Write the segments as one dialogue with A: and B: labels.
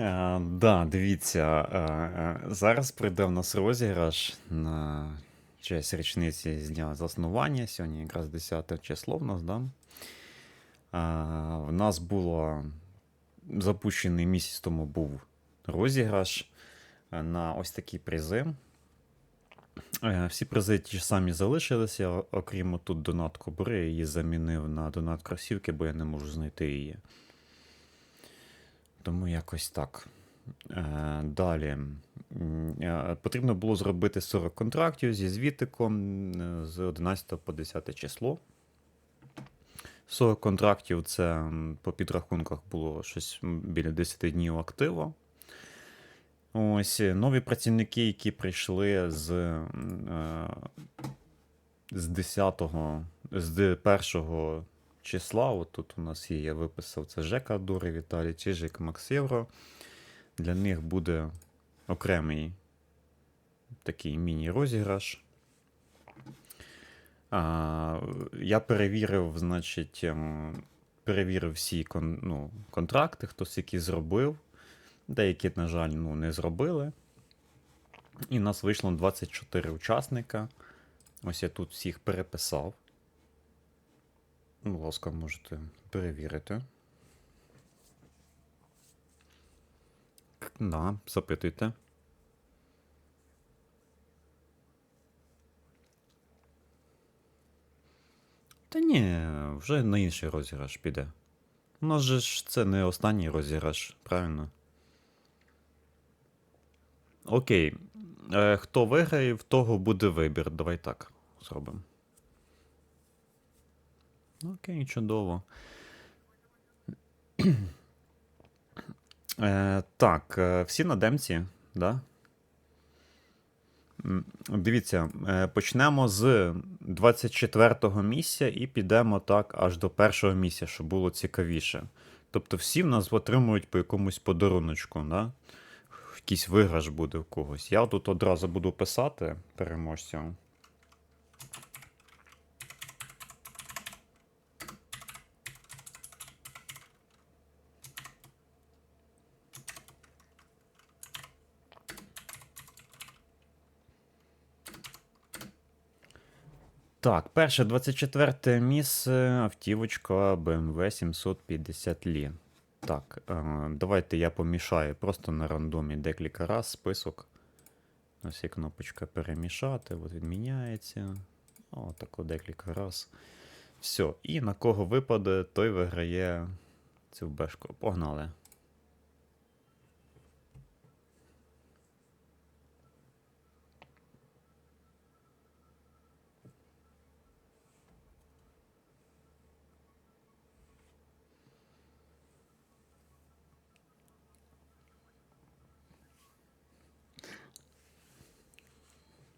A: Е, да, дивіться, е, е, зараз прийде в нас розіграш на честь річниці з дня заснування. Сьогодні якраз 10 число в нас, да? В нас було запущений місяць тому був розіграш на ось такі призи. Всі призи ті ж самі залишилися, окрім тут донат кобури, я її замінив на донат кросівки, бо я не можу знайти її. Тому якось так. Е, Далі. Е, Потрібно було зробити 40 контрактів зі звітиком е, з 11 по 10 число. 40 контрактів це по підрахунках було щось біля 10 днів активу. Ось нові працівники, які прийшли з, з 10 з 1 числа. От тут у нас є, я виписав це Жека Дури, Віталій Чижик, Макс Євро. Для них буде окремий такий міні-розіграш. Я перевірив, значить, ем, перевірив всі кон, ну, контракти, хтось які зробив. Деякі, на жаль, ну, не зробили. І нас вийшло 24 учасника. Ось я тут всіх переписав. Будь ласка, можете перевірити. Да, запитуйте. Та ні, вже на інший розіграш піде. У нас же ж це не останній розіграш, правильно? Окей. Е, хто виграє, в того буде вибір. Давай так зробимо. Окей, чудово. Е, так, е, всі на демці, да? Дивіться, е, почнемо з 24-го місця і підемо так аж до першого місця, щоб було цікавіше. Тобто всі в нас отримують по якомусь подаруночку, да? Якийсь виграш буде в когось. Я тут одразу буду писати переможцям. Так, перше 24 місце автівочка BMW 750 Li. Так, е, давайте я помішаю просто на рандомі декілька раз список. Ось є кнопочка перемішати, от він міняється. О, тако декілька раз. Все, і на кого випаде, той виграє цю бешку. Погнали.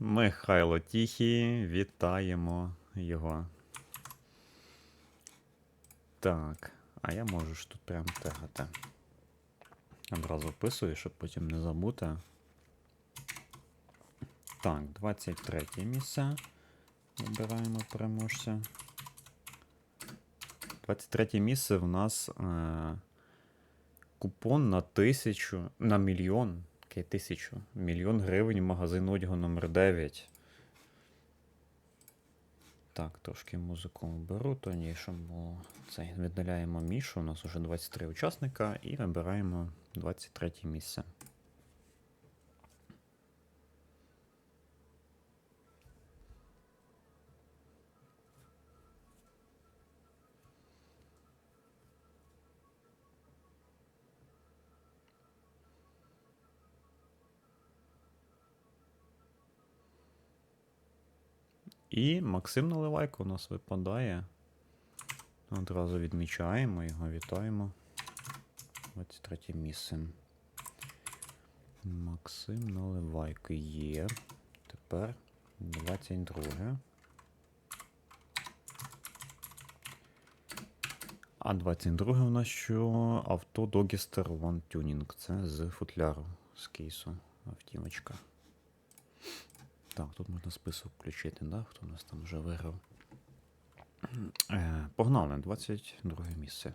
A: Михайло Тіхій, вітаємо його. Так, а я можу ж тут прям тегати. Одразу вписую, щоб потім не забути. Так, 23 місце. Вибираємо переможця. 23 місце в нас е, купон на тисячу, на мільйон. Яке тисячу? Мільйон гривень магазин одягу номер 9. Так, трошки музику беру тонішому. Цей віддаляємо Мішу. У нас вже 23 учасника і вибираємо 23 місце. І Максим Наливайко у нас випадає. Одразу відмічаємо його, вітаємо. 23 місце. Максим Наливайко є. Тепер 22. А 22 у нас що авто Dogster One Tuning. Це з футляру, з кейсу автівочка. Так, тут можна список включити, да? хто у нас там вже виграв. Е, Погнали, 22 місце.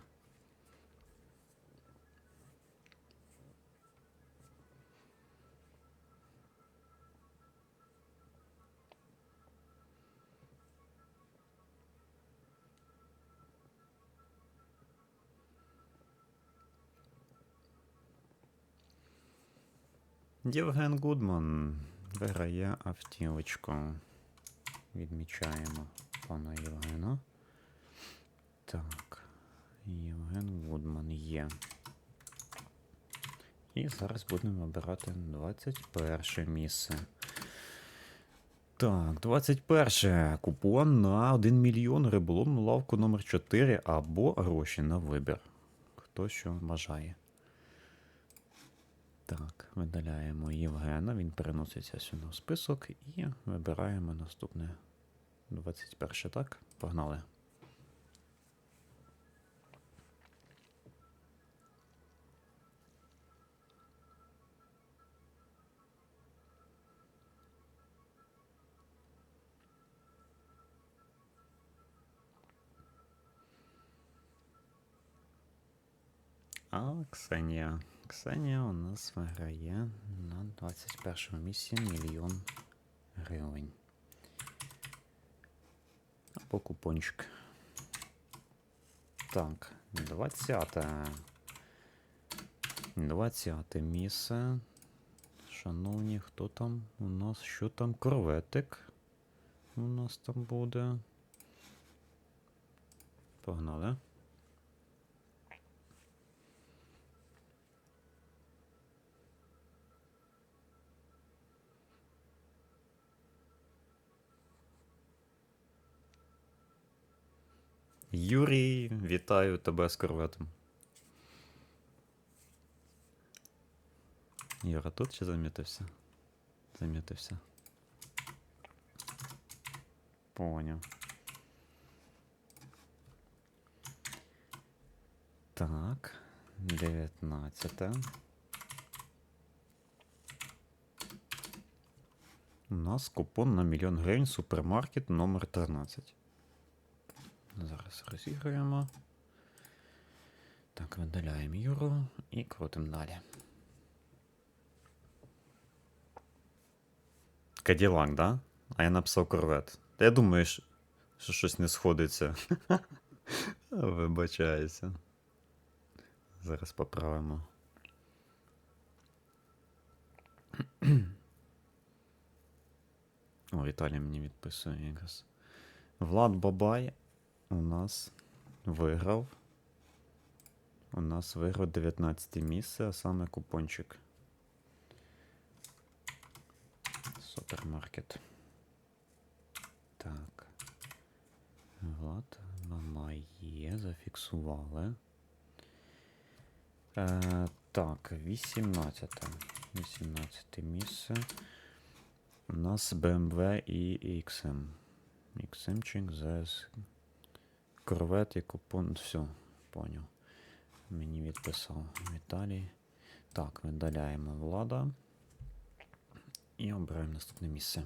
A: Євген Гудман виграє автівочку. Відмічаємо пана Євгена. Так. Євген Гудман є. І зараз будемо обирати 21 місце. Так, 21. Купон на 1 мільйон риболовну лавку номер 4 або гроші на вибір. Хто що бажає. Так, видаляємо Євгена, він переноситься сюди в список і вибираємо наступне 21, так? Погнали. А Ксенія. Ксенія у нас виграє на 21 місці мільйон гривень. Або купончик. Так, 20. 20 місце. Шановні, хто там у нас? Що там? Корветик. У нас там буде. Погнали. Юрій, вітаю тебе з корветом. Юра тут чи замітився? Замітився. Поняв. Так, 19. У нас купон на мільйон гривень супермаркет номер 13. Зараз розіграємо. Так, видаляємо Юру і крутимо далі. Каділак, да? А я написав корвет. Та я думаю, що щось не сходиться. Вибачаюся. Зараз поправимо. О, Віталій мені відписує якраз. Влад Бабай у нас виграв. У нас виграв 19 місце, а саме купончик. Супермаркет. Так. Влад Мамай є, зафіксували. Е, так, 18. 18 місце. У нас BMW і XM. XM-чик, ZS. Корвет і купон. Все, поняв. Мені відписав Віталій. Так, видаляємо влада. І обираємо наступне місце.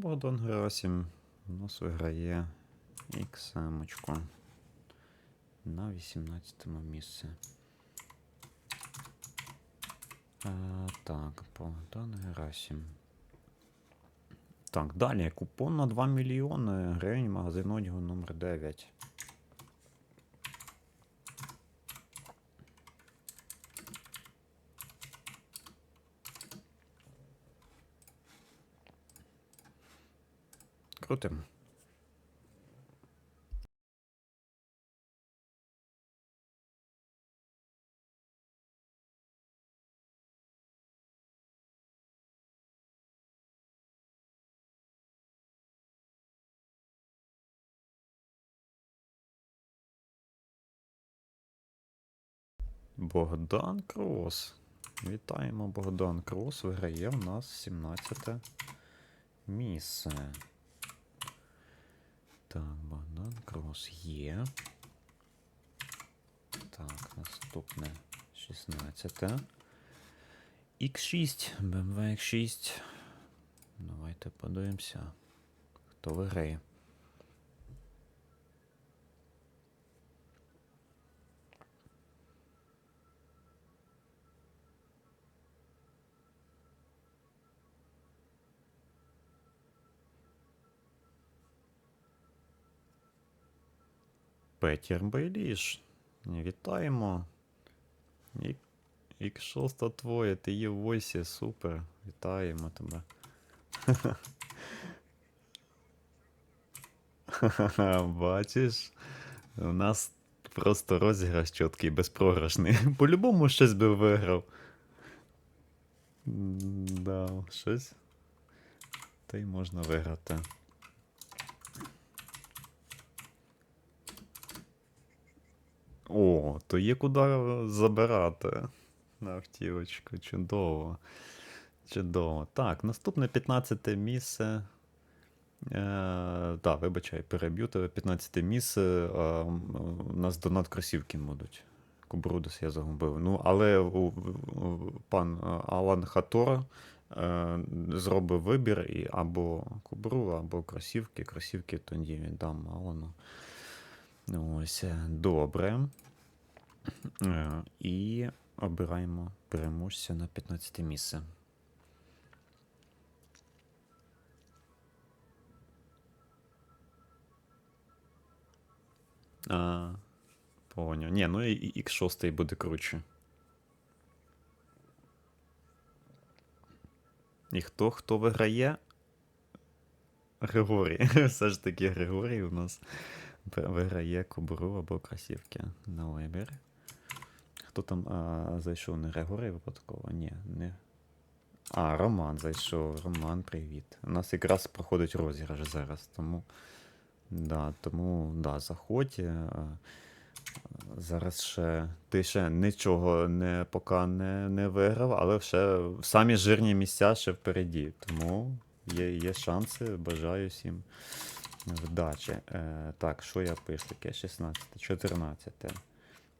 A: Богдан Герасим у нас виграє XM на 18 місці. А, так, Богдан Герасім. Так, далі купон на 2 мільйони гривень магазин одягу номер 9. Крутим. Богдан Крос. Вітаємо Богдан Крос. Виграє в нас 17 місце. Так, банан, Крос є. Так, наступне 16. X6, BMW X6. Давайте подивимося, хто виграє. Петір Бейліш. Вітаємо. І, і твоє, ти є в войсі, супер. Вітаємо тебе. Бачиш? У нас просто розіграш чіткий, безпрограшний. По-любому щось би виграв. Да, щось. Та й можна виграти. О, то є куди забирати на автівочку. Чудово. Чудово. Так, наступне 15 місце. Е, так, вибачай, переб'ю тебе. 15 місце. Е, у нас донат кросівки будуть. Кубрудос я загубив. Ну, але у, у- пан е, Алан Хатора е, зробив вибір і або кубру, або кросівки. Кросівки тоді віддам Алану. Ось, е, добре. Е, І обираємо переможця на 15 місце. А, поняв. Ні, ну і і X6 буде круче. І хто хто виграє? Григорій. Все ж таки Григорій у нас виграє кобуру або красівки на вибір. Хто там а, зайшов? Не Григорій випадково? Ні, не. А, Роман зайшов. Роман, привіт. У нас якраз проходить розіграш зараз, тому. Да, тому да, заходь. Зараз ще ти ще нічого не, поки не, не виграв, але ще самі жирні місця ще впереді. Тому є, є шанси. Бажаю всім вдачі. Е, так, що я пишу? Таке 16, 14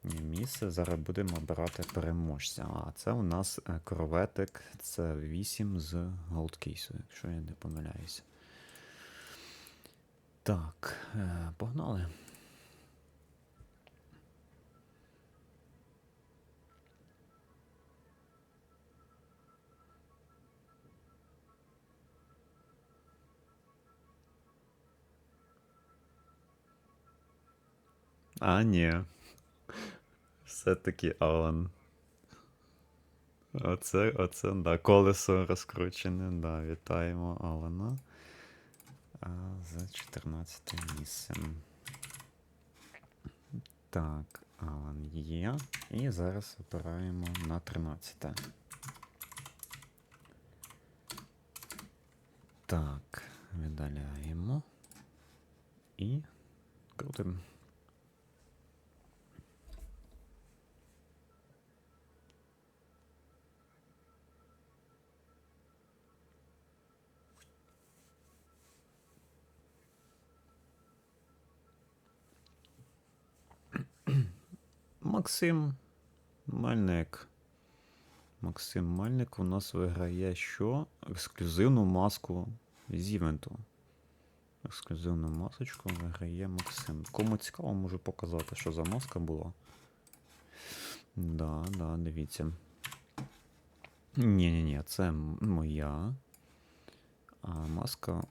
A: місце. Зараз будемо обирати переможця. А це у нас е, кроветик, це 8 з голдкейсу, якщо я не помиляюся. Так, е, погнали. А, ні. Все-таки Алан. Оце, оце, да, колесо розкручене, да, вітаємо Алана. А, за 14 місцем. Так, Алан є. І зараз обираємо на 13. Так, видаляємо. І крутимо. Максим Мельник. Максим Мельник у нас виграє що? Ексклюзивну маску з івенту. Ексклюзивну масочку виграє Максим. Кому цікаво, можу показати, що за маска була. Да, да, дивіться. Ні-ні-ні, це моя. А маска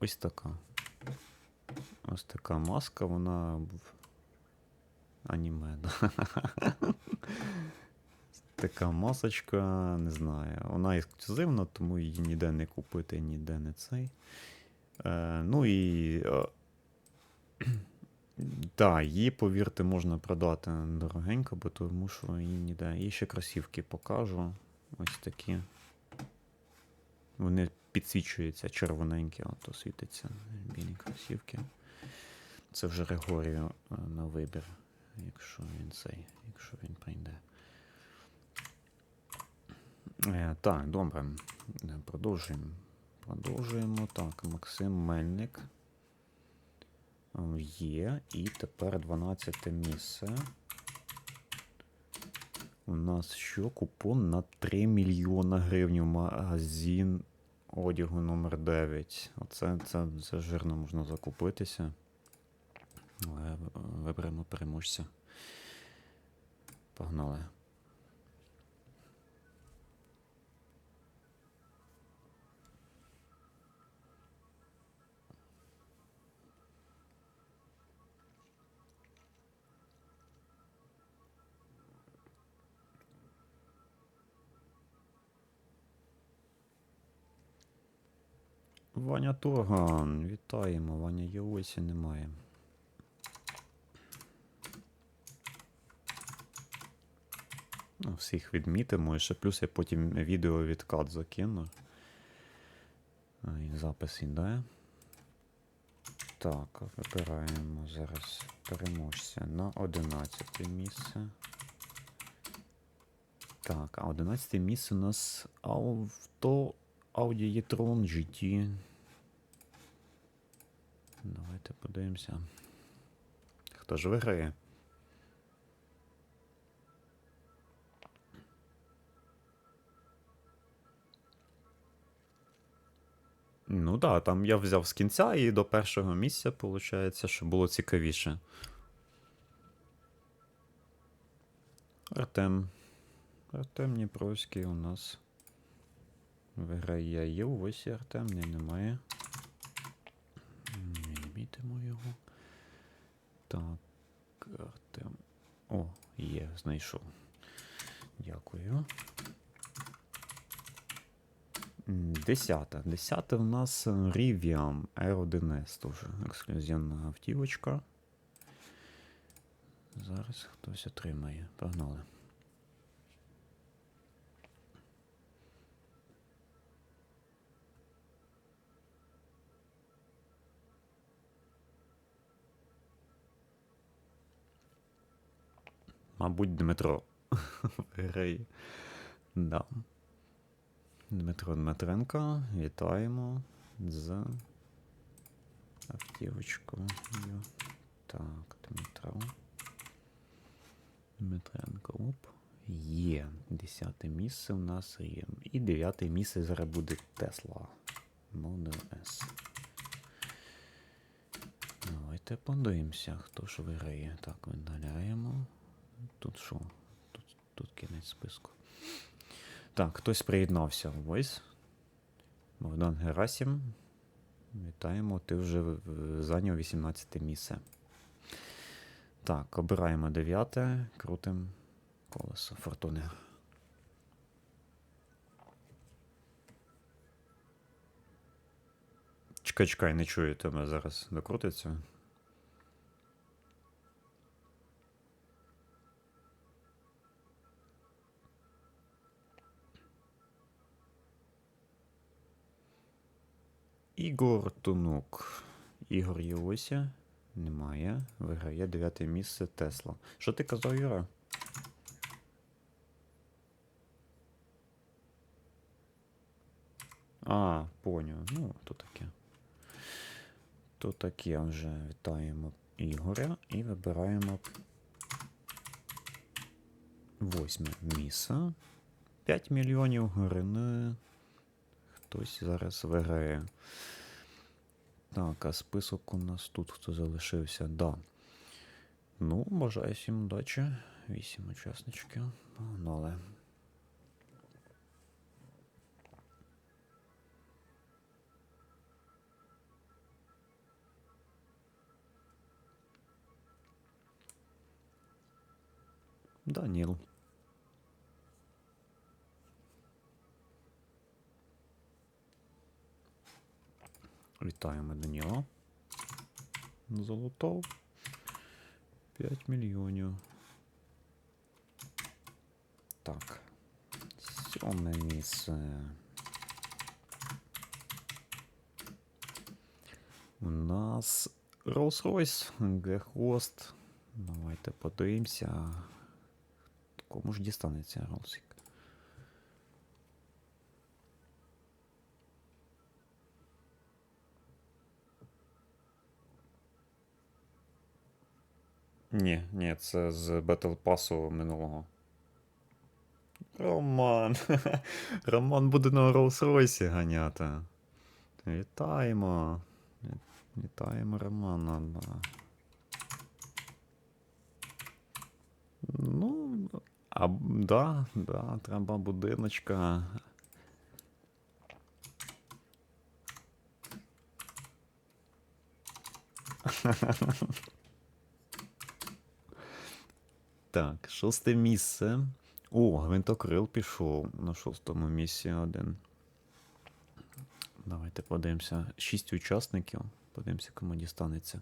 A: ось така. Ось така маска, вона аніме. Така масочка, не знаю. Вона ексклюзивна, тому її ніде не купити, ніде не цей. Е, ну і. Е, да, її, повірте, можна продати дорогенько, бо тому що її ніде. І ще кросівки покажу. Ось такі. Вони підсвічуються червоненькі, ото світиться білі кросівки. Це вже Григорію е, на вибір, якщо він цей, якщо він прийде. Е, так, добре. Продовжуємо. Продовжуємо. Так, Максим Мельник. Є. І тепер 12 місце. У нас що? Купон на 3 мільйона гривень магазин одягу номер 9. Оце це, це жирно можна закупитися але виберемо переможця. Погнали. Ваня Турган, вітаємо, Ваня Євосі немає. Всіх відмітимо, і ще плюс я потім відео відкат закину. І запис іде. Так, вибираємо зараз переможця на 11 місце. Так, а 11 місце у нас авто Audi e-tron GT. Давайте подивимося. Хто ж виграє? Ну так, да, там я взяв з кінця і до першого місця, виходить, що було цікавіше. Артем. Артем Дніпровський у нас виграє. Є ось і Артем, не немає. Відмітимо його. Так, Артем. О, є, знайшов. Дякую. Десята. Десята в нас Rivian R1S, теж ексклюзивна автівочка. Зараз хтось отримає. Погнали. Мабуть, Дмитро виграє. Да. Дмитро Дмитренко, вітаємо з автівочкою. Так, Дмитро. Дмитренко, оп. Є. Десяте місце у нас є. І дев'яте місце зараз буде Тесла. Model S. Давайте подивимося, хто ж виграє. Так, видаляємо. Тут що? Тут, тут кінець списку. Так, хтось приєднався. Ось. Богдан Герасім. Вітаємо, ти вже в- зайняв 18 місце. Так, обираємо 9, крутим колесо фортуни. Чекай, чекай, не чую тебе зараз докрутиться. Ігор Тунук. Ігор Єося. Немає. Виграє дев'яте місце Тесла. Що ти казав, Юра? А, поняв. Ну, то таке. То таке вже вітаємо Ігоря і вибираємо восьме місце. 5 мільйонів гривень. Хтось зараз виграє. Так, а список у нас тут хто залишився? Да. Ну, бажаю всім удачі. Вісім учасників. Погнали. Даніл. Вітаємо Даніла. Золотов. 5 мільйонів. Так. Сьоме місце. У нас Rolls-Royce, G-Host. Давайте подивимося. Кому ж дістанеться Ролсик? Ні, ні, це з Battle Pass минулого. Роман. Роман буде на Rolls-Royce ганяти. Вітаємо. Вітаємо Романа. Да. Ну, а да, да, треба будиночка. Так, шосте місце. О, гвинтокрил пішов на шостому місці один. Давайте подивимося. Шість учасників. Подивимося, кому дістанеться.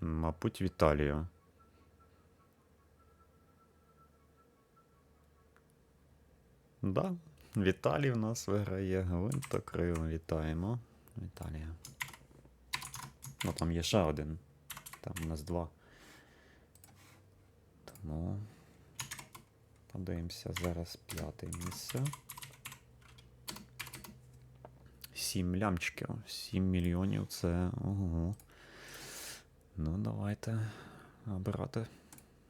A: Мабуть, Віталію. Да, Віталій в нас виграє гвинтокрил. Вітаємо. Віталія. Ну там є ще один. Там у нас два. Тому. Подивимося зараз п'яте місце. Сім лямчиків. Сім мільйонів це. Ого. Ну, давайте обирати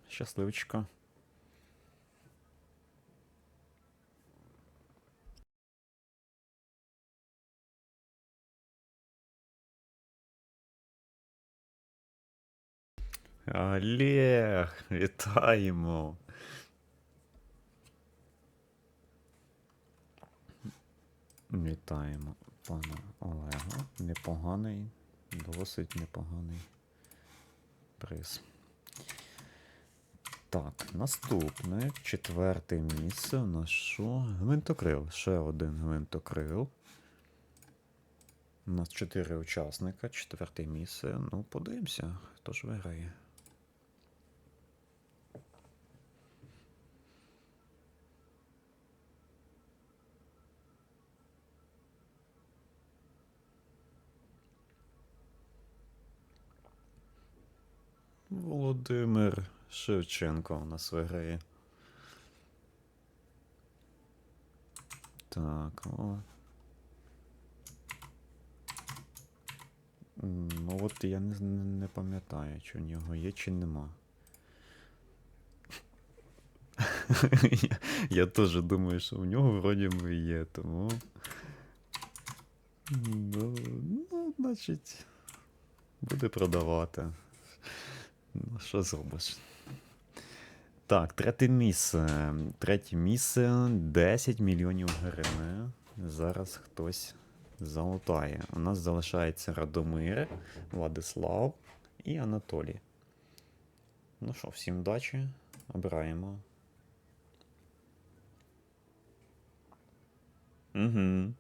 A: щасливчика. Олег, вітаємо. Вітаємо пана Олега. Непоганий, досить непоганий приз. Так, наступне четверте місце. У нас що? Гвинтокрил. Ще один гвинтокрил. У нас чотири учасника, четверте місце. Ну, подивимося, хто ж виграє. Володимир Шевченко у нас виграє. Так, о. Ну от я не, не, пам'ятаю, чи у нього є, чи нема. я, я теж думаю, що у нього вроді би є, тому. Ну, ну, значить, буде продавати. Ну, що зробиш? Так, третє місце. Третє місце 10 мільйонів гривень. Зараз хтось залутає. У нас залишається Радомир, Владислав і Анатолій. Ну що, всім удачі. Обираємо. Угу.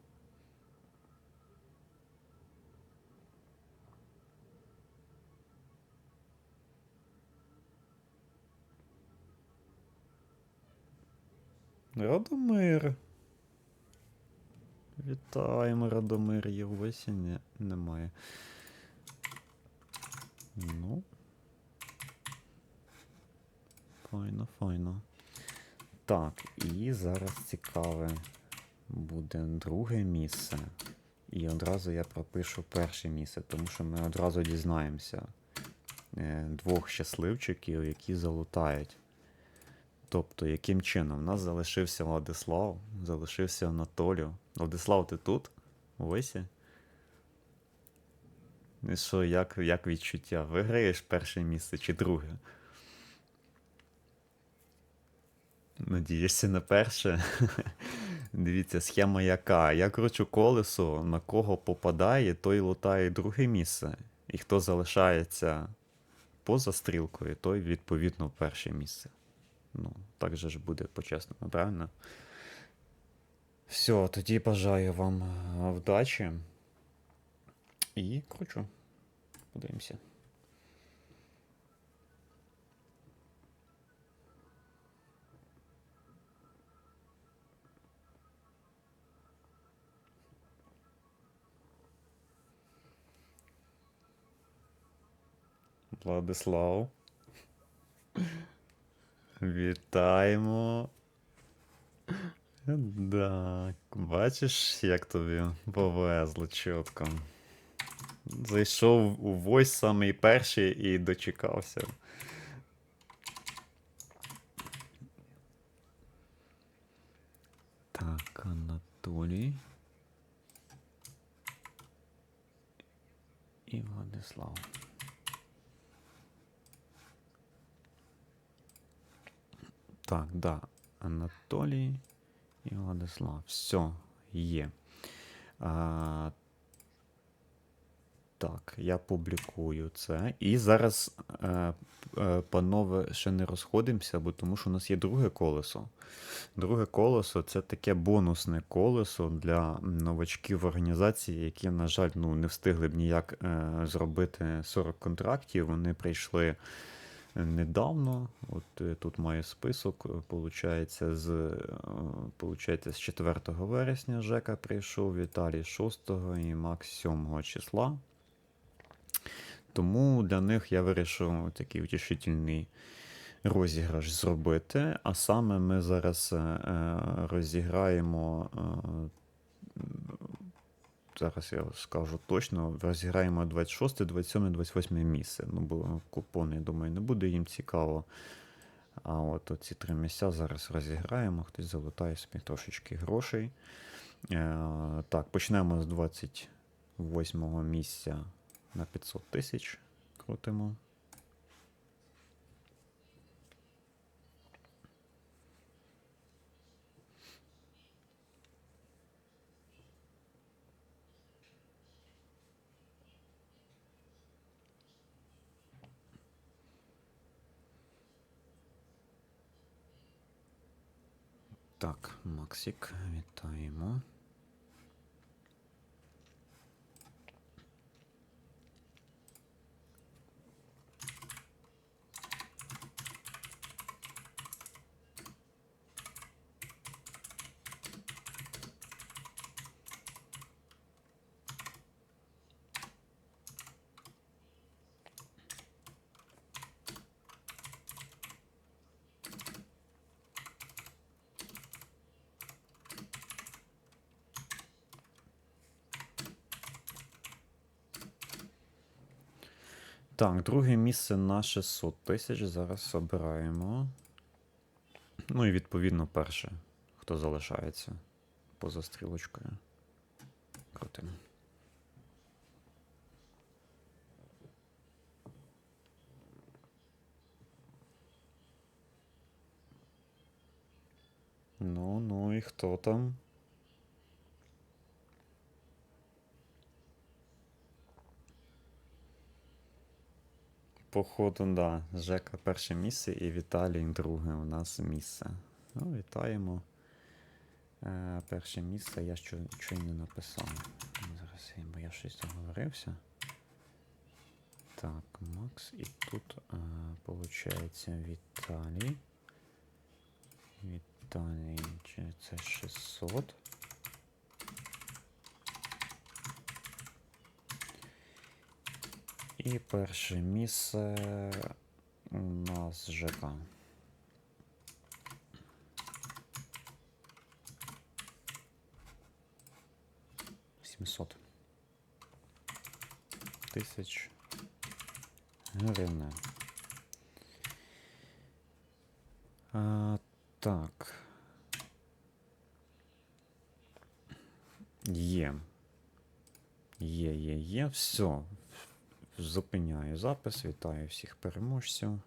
A: Радомир. Вітаємо, Радомир. Є в осінні? Немає. Ну. Файно, файно. Так, і зараз цікаве буде друге місце. І одразу я пропишу перше місце, тому що ми одразу дізнаємося е, двох щасливчиків, які залутають. Тобто, яким чином? У нас залишився Владислав, залишився Анатолію. Владислав, ти тут? В Осі? І що, як, як відчуття? Виграєш перше місце чи друге? Надієшся на перше? Дивіться, схема яка. Я кручу колесо, на кого попадає, той лутає друге місце. І хто залишається поза стрілкою, той відповідно перше місце. Ну, так же ж буде по-чесному, правильно? Все, тоді бажаю вам е, вдачі. І кручу. Подивимося. Владислав. Вітаємо. Так, бачиш, як тобі повезло чітко. Зайшов у войс самий перший і дочекався. Так, Анатолій. І Владислав. Так, да. Анатолій і Владислав. Все, є. А, Так, я публікую це. І зараз, е, е, панове, ще не розходимося, бо тому що у нас є друге колесо. Друге колесо це таке бонусне колесо для новачків організації, які, на жаль, ну, не встигли б ніяк е, зробити 40 контрактів. Вони прийшли недавно. От е, тут має список. е, Получається, з, е, получається, з 4 вересня Жека прийшов, Віталій 6 і Макс 7 числа. Тому для них я вирішив такий утішительний розіграш зробити. А саме ми зараз розіграємо. Зараз я скажу точно, розіграємо 26, 27, 28 місце. Ну, бо купони, я думаю, не буде їм цікаво. А от ці три місця зараз розіграємо. Хтось залутає собі трошечки грошей. Е, так, почнемо з 28 місця на 500 тисяч. Крутимо. Так, Максик, вітаємо. Так, друге місце на 600 тисяч. Зараз обираємо. Ну і відповідно перше, хто залишається поза стрілочкою. Крутимо. Ну, ну і хто там? Походу, да. Жека перше місце і Віталій друге у нас місце. Ну, вітаємо. Е, перше місце я що, що й не написав. Зараз я, бо я щось заговорився. Так, Макс, і тут е, получається Віталій. Віталій, чи це 600. І перше місце у нас ЖК. Сімсот тисяч гривень. А, так. Є. Є, є, є. Все. Зупиняю запис. Вітаю всіх переможців.